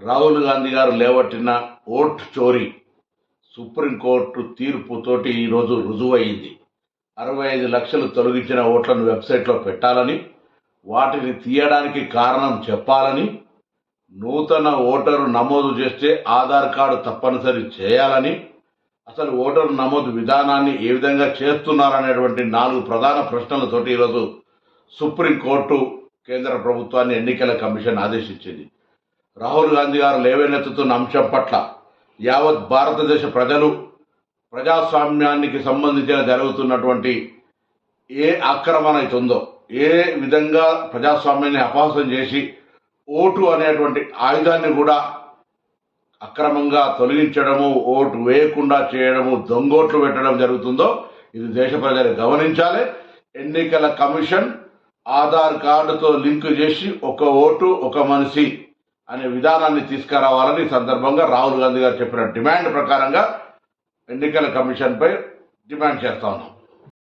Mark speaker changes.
Speaker 1: రాహుల్ గాంధీ గారు లేవట్టిన ఓట్ చోరీ సుప్రీంకోర్టు తీర్పుతోటి ఈరోజు రుజువైంది అరవై ఐదు లక్షలు తొలగించిన ఓట్లను వెబ్సైట్లో పెట్టాలని వాటిని తీయడానికి కారణం చెప్పాలని నూతన ఓటరు నమోదు చేస్తే ఆధార్ కార్డు తప్పనిసరి చేయాలని అసలు ఓటరు నమోదు విధానాన్ని ఏ విధంగా చేస్తున్నారనేటువంటి నాలుగు ప్రధాన ప్రశ్నలతోటి ఈరోజు సుప్రీంకోర్టు కేంద్ర ప్రభుత్వాన్ని ఎన్నికల కమిషన్ ఆదేశించింది. రాహుల్ గాంధీ గారు లేవనెత్తుతున్న అంశం పట్ల యావత్ భారతదేశ ప్రజలు ప్రజాస్వామ్యానికి సంబంధించిన జరుగుతున్నటువంటి ఏ ఆక్రమణ అయితే ఉందో ఏ విధంగా ప్రజాస్వామ్యాన్ని అపహాసం చేసి ఓటు అనేటువంటి ఆయుధాన్ని కూడా అక్రమంగా తొలగించడము ఓటు వేయకుండా చేయడము దొంగోట్లు పెట్టడం జరుగుతుందో ఇది దేశ ప్రజలు గమనించాలి. ఎన్నికల కమిషన్ ఆధార్ కార్డుతో లింక్ చేసి ఒక ఓటు ఒక మనిషి అనే విధానాన్ని తీసుకురావాలని సందర్భంగా రాహుల్ గాంధీ గారు చెప్పిన డిమాండ్ ప్రకారంగా ఎన్నికల కమిషన్పై డిమాండ్ చేస్తా ఉన్నాం.